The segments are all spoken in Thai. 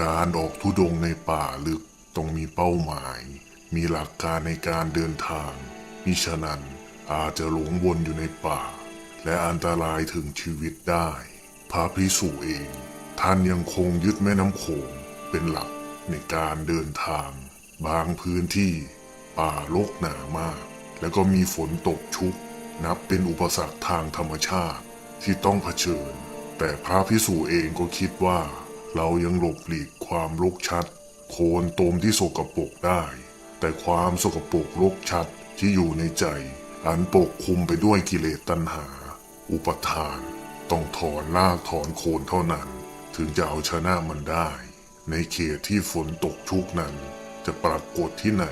การออกทุดงในป่าลึกต้องมีเป้าหมาย มีหลักการในการเดินทางมิฉะนั้นอาจจะหลงวนอยู่ในป่า และอันตรายถึงชีวิตได้ พระพิสุเอง ท่านยังคงยึดแม่น้ำโขงเป็นหลักในการเดินทาง บางพื้นที่ป่าโลกหนามาก แล้วก็มีฝนตกชุก นับเป็นอุปสรรคทางธรรมชาติที่ต้องเผชิญ แต่พระพิสุเองก็คิดว่า เรายังหลบหลีกความรกชัด โคลนตมที่สกปรกได้ แต่ความสกปรกรกชัดที่อยู่ในใจ อันปกคลุมไปด้วยกิเลสตัณหา อุปทาน ต้องถอนรากถอนโคนเท่านั้น ถึงจะเอาชนะมันได้ ในเขตที่ฝนตกชุกนั้น จะปรากฏที่ไหน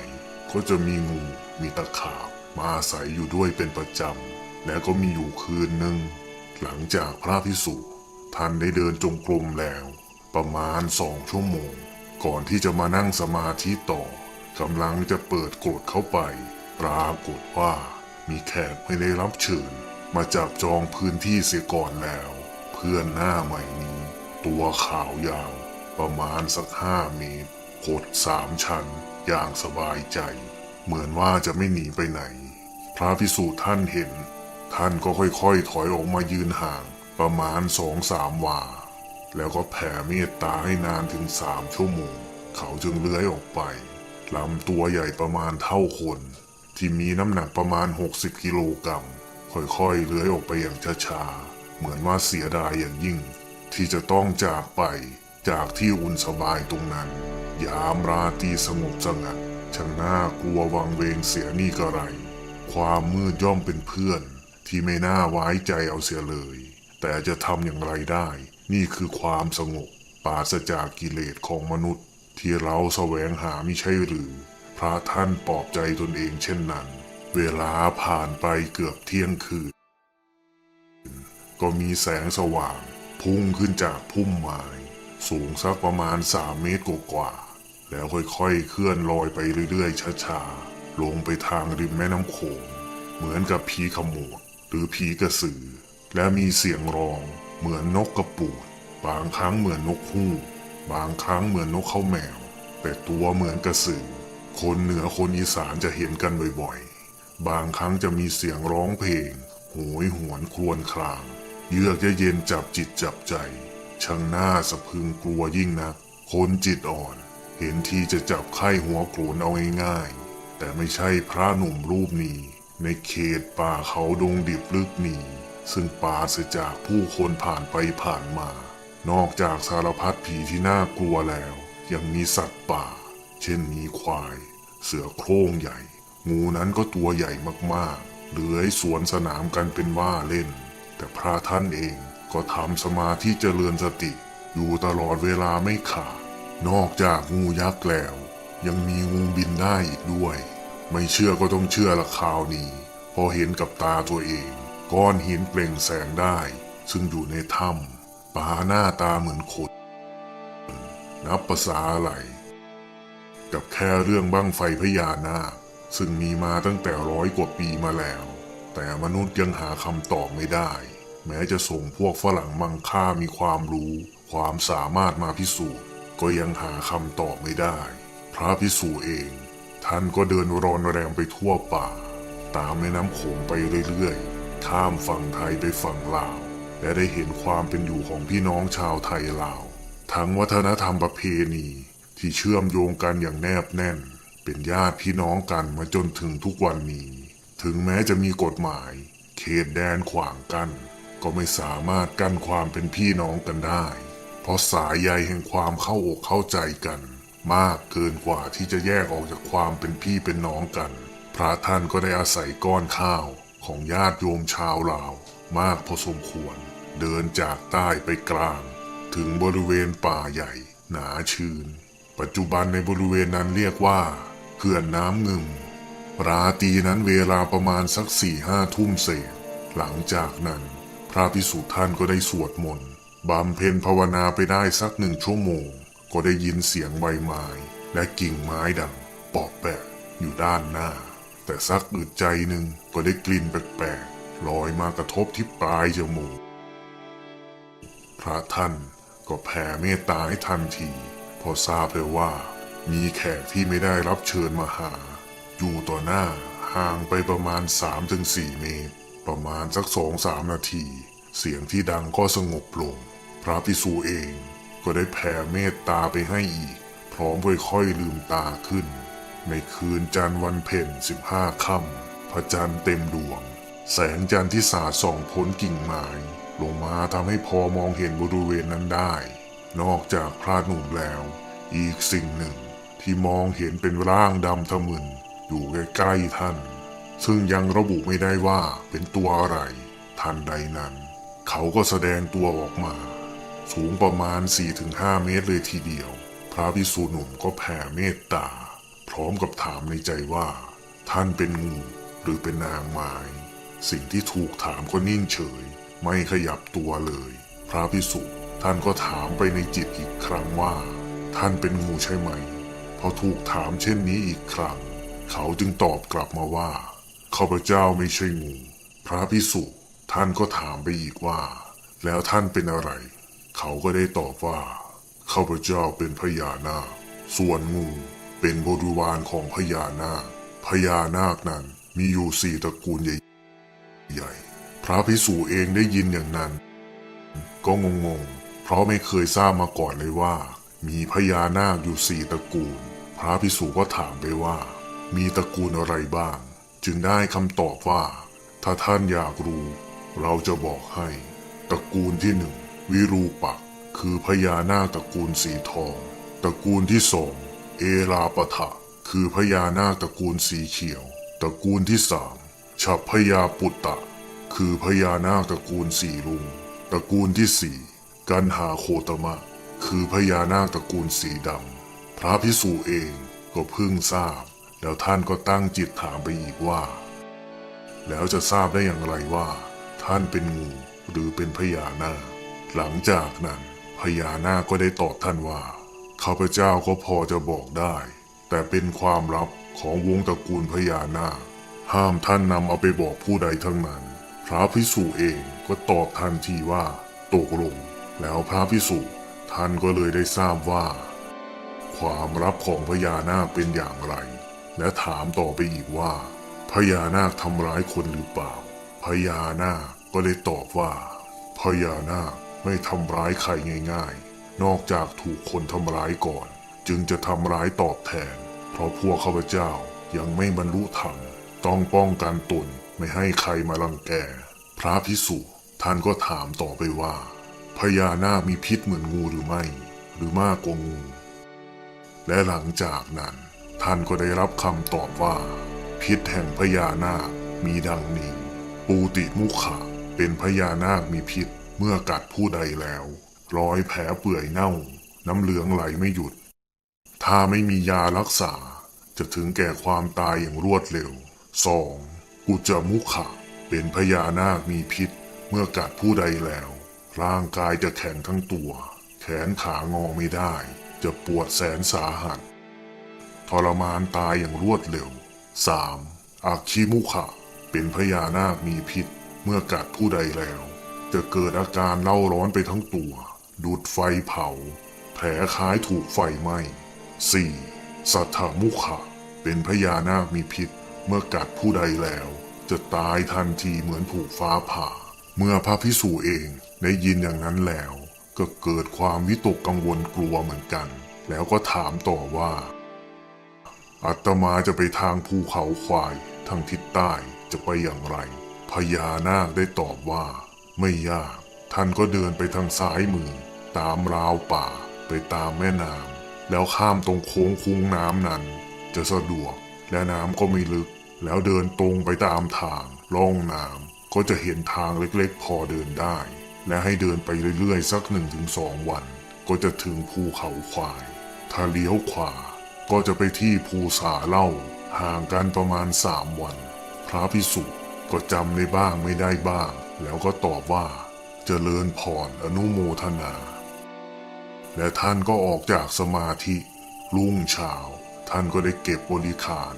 ก็จะมีงูมีตะขาบมาอาศัยอยู่ด้วยเป็นประจำ และก็มีอยู่คืนหนึ่ง หลังจากพระพิสุท่านได้เดินจงกรมแล้ว ประมาณสองชั่วโมง ก่อนที่จะมานั่งสมาธิต่อกำลังจะเปิดกดเข้าไป ปรากฏว่ามีแขกไม่ได้รับเชิญ มาจับจองพื้นที่เสียก่อนแล้ว เพื่อนหน้าใหม่นี้ ตัวขาวยาว ประมาณสักห้าเมตรขดสามชั้น อย่างสบายใจ เหมือนว่าจะไม่หนีไปไหน พระพิสุท่านเห็น ท่านก็ค่อยๆ ถอยออกมายืนห่าง ประมาณสองสามวา แล้วก็แผ่เมตตาให้นานถึงสามชั่วโมง เขาจึงเลื้อยออกไปลำตัวใหญ่ประมาณเท่าคน ที่มีน้ำหนักประมาณ 60 กิโลกรัมค่อยๆเลื้อยออกไปอย่างช้าๆเหมือนว่าเสียดายอย่างยิ่ง ที่จะต้องจากไปจากที่อุ่นสบายตรงนั้น ยามราตรีสงบสงัดช่างน่ากลัววังเวงเสียนี่กระไร ความมืดย่อมเป็นเพื่อนที่ไม่น่าไว้ใจเอาเสียเลย แต่จะทำอย่างไรได้ นี่คือความสงบปราศจากกิเลสของมนุษย์ ที่เราแสวงหาไม่ใช่หรือ พระท่านปลอบใจตนเองเช่นนั้น เวลาผ่านไปเกือบเที่ยงคืน ก็มีแสงสว่าง พุ่งขึ้นจากพุ่มไม้สูงสักประมาณสามเมตรกว่า แล้วค่อยๆ เคลื่อนลอยไปเรื่อยๆช้าๆ ลงไปทางริมแม่น้ำโขง เหมือนกับผีขโมดหรือผีกระสือ และมีเสียงร้อง เหมือนนกกระปูด บางครั้งเหมือนนกฮูกบางครั้งเหมือนนกเข้าแมว แต่ตัวเหมือนกระสือ คนเหนือคนอีสานจะเห็นกันบ่อยๆ บางครั้งจะมีเสียงร้องเพลงโหยหวนครวญคราง เยือกเย็นจับจิตจับใจ ช่างหน่าสะพึงกลัวยิ่งนัก คนจิตอ่อน เห็นทีจะจับไข้หัวโกรนเอาง่ายๆ แต่ไม่ใช่พระหนุ่มรูปนี้ ในเขตป่าเขาดงดิบลึกนี้ ซึ่งปราศจากผู้คนผ่านไปผ่านมา นอกจากสารพัดผีที่น่ากลัวแล้ว ยังมีสัตว์ป่า เช่นมีควาย เสือโคร่งใหญ่ งูนั้นก็ตัวใหญ่มากๆเลื้อยสวนสนามกันเป็นว่าเล่น แต่พระท่านเองก็ทำสมาธิเจริญสติ อยู่ตลอดเวลาไม่ขาดนอกจากงูยักษ์แล้ว ยังมีงูบินได้อีกด้วย ไม่เชื่อก็ต้องเชื่อละคราวนี้ พอเห็นกับตาตัวเอง ก้อนหินเปล่งแสงได้ ซึ่งอยู่ในถ้ำปลาหน้าตาเหมือนคนนับภาษาอะไรกับแค่เรื่องบั้งไฟพญานาคซึ่งมีมาตั้งแต่ร้อยกว่าปีมาแล้ว แต่มนุษย์ยังหาคำตอบไม่ได้ แม้จะส่งพวกฝรั่งมังค่ามีความรู้ ความสามารถมาพิสูจน์ ก็ยังหาคำตอบไม่ได้ พระพิสูจน์เอง ท่านก็เดินรอนแรมไปทั่วป่า ตามแม่น้ำโขงไปเรื่อยๆ ข้ามฝั่งไทยไปฝั่งลาว และได้เห็นความเป็นอยู่ของพี่น้องชาวไทยลาว ทั้งวัฒนธรรมประเพณี ที่เชื่อมโยงกันอย่างแนบแน่น เป็นญาติพี่น้องกันมาจนถึงทุกวันนี้ ถึงแม้จะมีกฎหมาย เขตแดนขวางกัน ก็ไม่สามารถกั้นความเป็นพี่น้องกันได้ เพราะสายใยแห่งความเข้าอกเข้าใจกัน มากเกินกว่าที่จะแยกออกจากความเป็นพี่เป็นน้องกัน พระท่านก็ได้อาศัยก้อนข้าว ของญาติโยมชาวลาวมากพอสมควร เดินจากใต้ไปกลาง ถึงบริเวณป่าใหญ่ หนาชื้น ปัจจุบันในบริเวณนั้นเรียกว่าเขื่อนน้ำงึมราตีนั้นเวลาประมาณสักสี่ห้าทุ่มเศษ หลังจากนั้น พระพิสุท่านก็ได้สวดมนต์บำเพ็ญภาวนาไปได้สักหนึ่งชั่วโมง ก็ได้ยินเสียงใบไม้ และกิ่งไม้ดังปอกแปะอยู่ด้านหน้า แต่สักอึดใจหนึ่งก็ได้กลิ่นแปลกๆลอยมากระทบที่ปลายจมูกพระท่านก็แผ่เมตตาให้ทันที พอทราบเลยว่า มีแขกที่ไม่ได้รับเชิญมาหา อยู่ต่อหน้าห่างไปประมาณ 3-4 เมตร ประมาณสักสองสามนาที เสียงที่ดังก็สงบลง พระพิสุเองก็ได้แผ่เมตตาไปให้อีก พร้อมค่อยๆลืมตาขึ้น ในคืนจันทร์วันเพ็ญสิบห้าค่ำพระจันทร์เต็มดวง แสงจันทร์ที่สาดส่องพ้นกิ่งไม้ลงมาทำให้พอมองเห็นบริเวณนั้นได้ นอกจากพระหนุ่มแล้ว อีกสิ่งหนึ่งที่มองเห็นเป็นร่างดำทะมึนอยู่ใกล้ๆท่าน ซึ่งยังระบุไม่ได้ว่าเป็นตัวอะไร ทันใดนั้น เขาก็แสดงตัวออกมา สูงประมาณ 4-5 เมตรเลยทีเดียว พระพิสุหนุ่มก็แผ่เมตตา พร้อมกับถามในใจว่า ท่านเป็นงูหรือเป็นนางไม้สิ่งที่ถูกถามก็นิ่งเฉย ไม่ขยับตัวเลย พระพิสุท่านก็ถามไปในจิตอีกครั้งว่า ท่านเป็นงูใช่ไหมพอถูกถามเช่นนี้อีกครั้ง เขาจึงตอบกลับมาว่าข้าพเจ้าไม่ใช่งู พระพิสุท่านก็ถามไปอีกว่า แล้วท่านเป็นอะไร เขาก็ได้ตอบว่าข้าพเจ้าเป็นพญานาคส่วนงู เป็นบริวารของพญานาค พญานาคนั้นมีอยู่สี่ตระกูลใหญ่ๆ พระพิสุเองได้ยินอย่างนั้น ก็งงๆ เพราะไม่เคยทราบมาก่อนเลยว่า มีพญานาคอยู่สี่ตระกูล พระพิสุก็ถามไปว่า มีตระกูลอะไรบ้าง จึงได้คำตอบว่า ถ้าท่านอยากรู้ เราจะบอกให้ ตระกูลที่หนึ่งวิรูปักษ์คือพญานาคตระกูลสีทอง ตระกูลที่สอง เอราปะทะ คือพญานาคตระกูลสีเขียว ตระกูลที่สามฉับพญาปุตตะ คือพญานาคตระกูลสีลุง ตระกูลที่สี่กันหาโคตมะ คือพญานาคตระกูลสีดำ พระพิสุเองก็เพิ่งทราบ แล้วท่านก็ตั้งจิตถามไปอีกว่า แล้วจะทราบได้อย่างไรว่า ท่านเป็นงูหรือเป็นพญานาค หลังจากนั้นพญานาคก็ได้ตอบท่านว่า ข้าพเจ้าก็พอจะบอกได้ แต่เป็นความลับของวงตระกูลพญานาคห้ามท่านนำเอาไปบอกผู้ใดทั้งนั้น พระพิสุเองก็ตอบทันทีว่าตกลง แล้วพระพิสุท่านก็เลยได้ทราบว่า ความลับของพญานาคเป็นอย่างไร และถามต่อไปอีกว่าพญานาคทำร้ายคนหรือเปล่าพญานาคก็ได้ตอบว่าพญานาคไม่ทำร้ายใครง่าย ๆ นอกจากถูกคนทำร้ายก่อน จึงจะทำร้ายตอบแทน เพราะพวกข้าพเจ้ายังไม่บรรลุธรรม ต้องป้องกันตนไม่ให้ใครมารังแก พระพิสุท่านก็ถามต่อไปว่าพญานาคมีพิษเหมือนงูหรือไม่ หรือมากกว่างู และหลังจากนั้น ท่านก็ได้รับคำตอบว่า พิษแห่งพญานาคมีดังนี้ ปูติมุขะเป็นพญานาคมีพิษเมื่อกัดผู้ใดแล้ว รอยแผลเปื่อยเน่า น้ำเหลืองไหลไม่หยุด ถ้าไม่มียารักษาจะถึงแก่ความตายอย่างรวดเร็ว 2. กุจมุขะ เป็นพญานาคมีพิษ เมื่อกัดผู้ใดแล้ว ร่างกายจะแข็งทั้งตัว แขนขางอไม่ได้ จะปวดแสนสาหัส ทรมานตายอย่างรวดเร็ว 3. อักคิมุขะ เป็นพญานาคมีพิษ เมื่อกัดผู้ใดแล้ว จะเกิดอาการเล่าร้อนไปทั้งตัว ดูดไฟเผา แผลคล้ายถูกไฟไหม้ 4. สัทธมุขะ เป็นพญานาคมีพิษ เมื่อกัดผู้ใดแล้ว จะตายทันทีเหมือนถูกฟ้าผ่า เมื่อพระพิสูเองได้ยินอย่างนั้นแล้ว ก็เกิดความวิตกกังวลกลัวเหมือนกัน แล้วก็ถามต่อว่าอาตมาจะไปทางภูเขาควายทางทิศใต้จะไปอย่างไรพญานาคได้ตอบว่า ไม่ยาก ท่านก็เดินไปทางซ้ายมือ ตามราวป่าไปตามแม่น้ำแล้วข้ามตรงโค้งคุ้งน้ำนั้น จะสะดวกและน้ำก็ไม่ลึก แล้วเดินตรงไปตามทางล่องน้ำก็จะเห็นทางเล็กๆ พอเดินได้ และให้เดินไปเรื่อยๆ สักหนึ่งถึงสองวัน ก็จะถึงภูเขาควาย ถ้าเลี้ยวขวา ก็จะไปที่ภูสาเล่า ห่างกันประมาณสามวัน พระพิสุก็จำได้บ้างไม่ได้บ้าง แล้วก็ตอบว่าเจริญพรอนุโมทนา และท่านก็ออกจากสมาธิรุ่งเช้า ท่านก็ได้เก็บบริขาร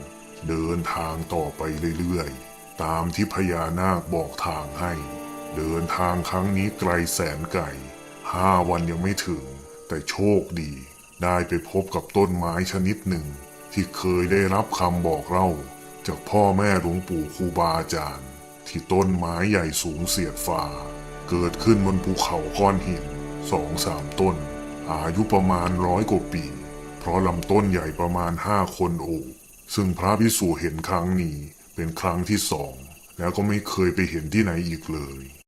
เดินทางต่อไปเรื่อยๆ ตามที่พญานาคบอกทางให้ เดินทางครั้งนี้ไกลแสนไกลห้าวันยังไม่ถึง แต่โชคดี ได้ไปพบกับต้นไม้ชนิดหนึ่ง ที่เคยได้รับคำบอกเล่า จากพ่อแม่หลวงปู่ครูบาอาจารย์ ที่ต้นไม้ใหญ่สูงเสียดฟ้า เกิดขึ้นบนภูเขาก้อนหินสองสามต้น อายุประมาณร้อยกว่าปี เพราะลำต้นใหญ่ประมาณห้าคนโอบ ซึ่งพระพิสุเห็นครั้งนี้เป็นครั้งที่สอง แล้วก็ไม่เคยไปเห็นที่ไหนอีกเลย